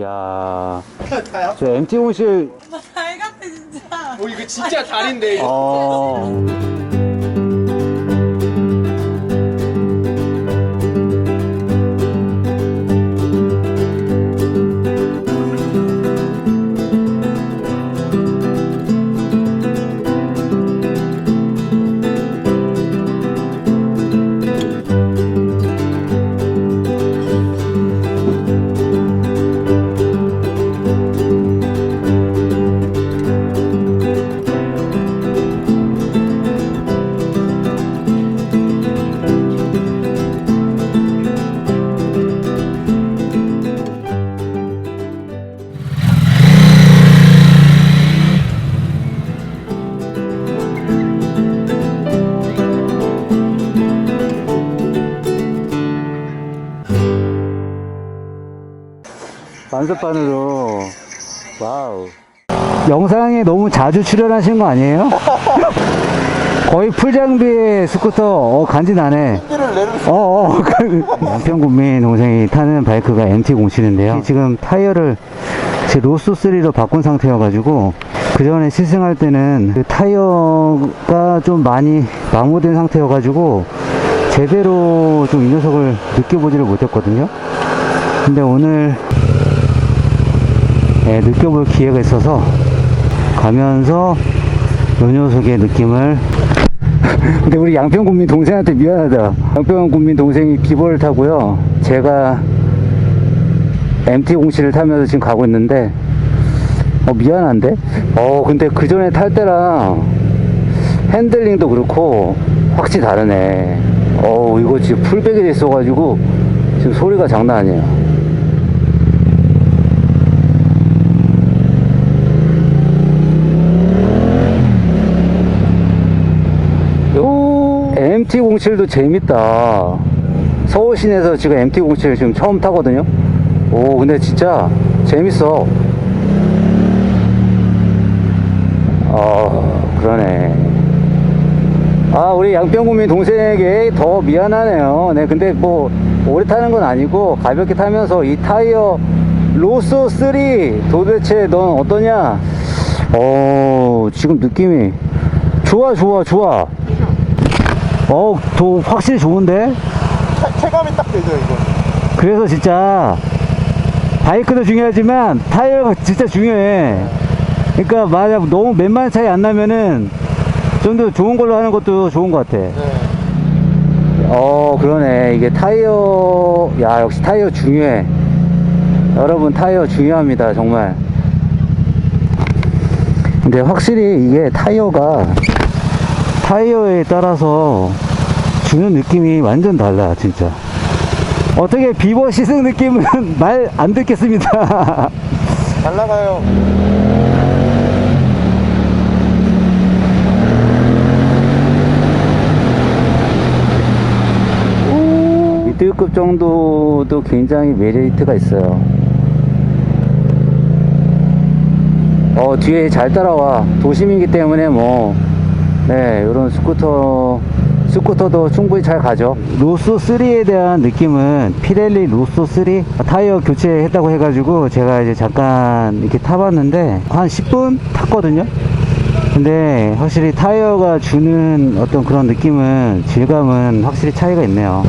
야. 다요? 저 MT 공실, 달 같아 진짜. 오 이거 진짜 달인데 이거. 어. 만석반으로. 와우. 영상에 너무 자주 출연하신 거 아니에요? 거의 풀장비의 스쿠터, 어, 간지 나네. 어, 어, 그 남편군민 동생이 타는 바이크가 MT07인데요. 지금 타이어를 제 로스3로 바꾼 상태여가지고, 그 전에 시승할 때는 그 타이어가 좀 많이 마모된 상태여가지고, 제대로 좀 이 녀석을 느껴보지를 못했거든요. 근데 오늘, 예, 느껴볼 기회가 있어서, 가면서, 요 녀석의 느낌을 근데 우리 양평 군민 동생한테 미안하다. 양평 군민 동생이 기보를 타고요. 제가 MT07을 타면서 지금 가고 있는데, 어, 미안한데? 어, 근데 그 전에 탈 때랑 핸들링도 그렇고 확실히 다르네. 어, 이거 지금 풀백이 돼 있어가지고 지금 소리가 장난 아니에요. 요 MT07도 재밌다. 서울 시내에서 지금 MT07 지금 처음 타거든요. 오, 근데 진짜 재밌어. 어, 그러네. 아, 우리 양평구민 동생에게 더 미안하네요. 네, 근데 뭐, 오래 타는 건 아니고, 가볍게 타면서 이 타이어 로쏘 3 도대체 넌 어떠냐? 어, 지금 느낌이 좋아, 좋아, 좋아. 어, 더 확실히 좋은데? 체감이 딱 되죠 이거. 그래서 진짜 바이크도 중요하지만 타이어가 진짜 중요해. 그러니까 만약 너무 몇만 차이 안 나면은 좀 더 좋은 걸로 하는 것도 좋은 것 같아. 네. 어, 그러네. 이게 타이어, 야, 역시 타이어 중요해. 여러분, 타이어 중요합니다, 정말. 근데 확실히 이게 타이어가, 타이어에 따라서 주는 느낌이 완전 달라, 진짜. 어떻게 비버 시승 느낌은 말 안 듣겠습니다. 잘 나가요. 미들급 정도도 굉장히 메리트가 있어요. 어, 뒤에 잘 따라와. 도심이기 때문에 뭐, 네, 이런 스쿠터, 스쿠터도 충분히 잘 가죠. 로쏘 3에 대한 느낌은 피렐리 로쏘 3 타이어 교체했다고 해가지고 제가 이제 잠깐 이렇게 타봤는데 한 10분 탔거든요. 근데 확실히 타이어가 주는 어떤 그런 느낌은 질감은 확실히 차이가 있네요.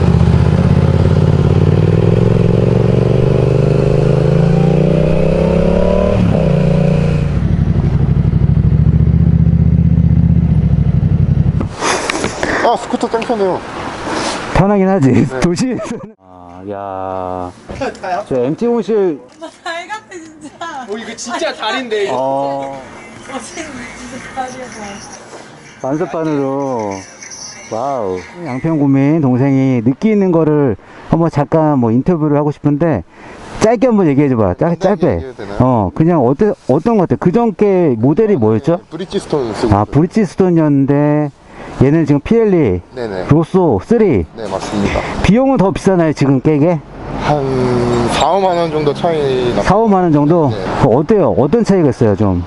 아 스쿠터 땡편해요. 편하긴 하지. 도시에서는. 아, 야. 다요? 저 MT 공실, 달 같아 진짜. 오 이거 진짜 달인데 이거. 어, 어제 진짜 달이어서. 만석반으로. 와우. 양평 구민 동생이 느끼는 거를 한번 잠깐 뭐 인터뷰를 하고 싶은데, 짧게 한번 얘기해줘봐. 짧, 짧게. 얘기해도 되나요? 어, 그냥 어때, 어떤 것 같아? 그전께 모델이 뭐였죠? 브릿지스톤 쓰고. 아, 브릿지스톤이었는데, 얘는 지금 피엘리, 네네. 로쏘 3. 네 맞습니다. 비용은 더 비싸나요, 지금 깨게? 한 4, 5만 원 정도 차이 나. 4, 5만 원 정도? 네. 그 어때요? 어떤 차이가 있어요, 좀?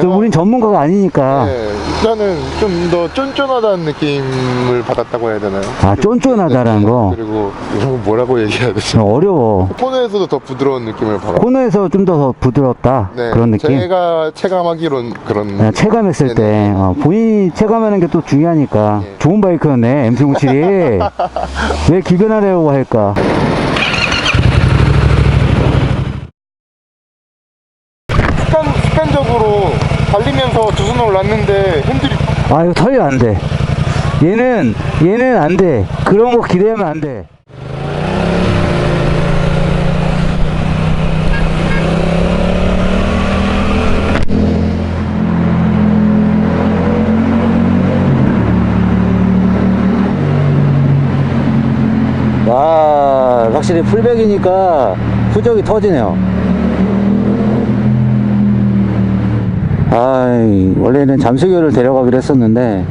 좀 우린 전문가가 아니니까. 네, 일단은 좀 더 쫀쫀하다는 느낌을 받았다고 해야 되나요? 아, 쫀쫀하다라는 거. 그리고 이런 거 뭐라고 얘기해야 되지? 어려워. 코너에서도 더 부드러운 느낌을 받아. 코너에서 좀 더 부드럽다. 네, 그런 느낌. 제가 체감하기론 그런. 아, 체감했을 네네. 때 어, 본인이 체감하는 게 또 중요하니까 예. 좋은 바이크였네 MC07이 왜 기변하려고 할까 습관, 습관적으로 달리면서 두 손을 놨는데 핸들이 아 이거 털려 안돼. 얘는 얘는 안돼. 그런 거 기대하면 안돼. 와 확실히 풀백이니까 후적이 터지네요 아 원래는 잠수교를 데려가기로 했었는데.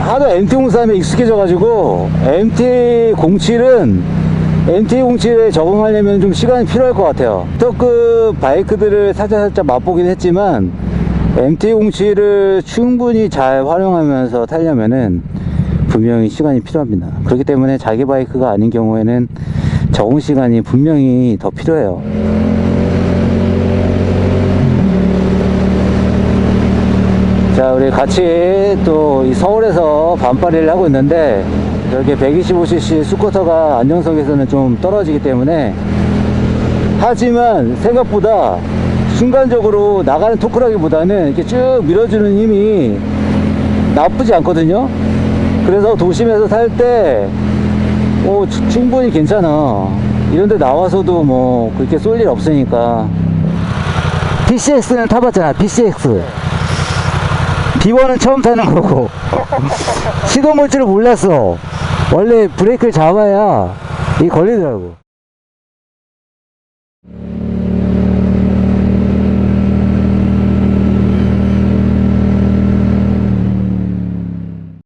하도 MT-03에 익숙해져가지고 MT-07은 MT-07에 적응하려면 좀 시간이 필요할 것 같아요. 특급 바이크들을 살짝살짝 맛보긴 했지만 MT-07을 충분히 잘 활용하면서 타려면은 분명히 시간이 필요합니다. 그렇기 때문에 자기 바이크가 아닌 경우에는 적응 시간이 분명히 더 필요해요. 자, 우리 같이 또이 서울에서 반파리를 하고 있는데 이렇게 125cc 스쿠터가 안정성에서는 좀 떨어지기 때문에 하지만 생각보다 순간적으로 나가는 토크라기보다는 이렇게 쭉 밀어주는 힘이 나쁘지 않거든요. 그래서 도심에서 탈때 오, 추- 충분히 괜찮아. 이런데 나와서도 뭐 그렇게 쏠 일 없으니까. PCX는 타봤잖아, PCX. B1은 처음 타는 거고 시동 걸 줄을 몰랐어 원래 브레이크를 잡아야 이 걸리더라고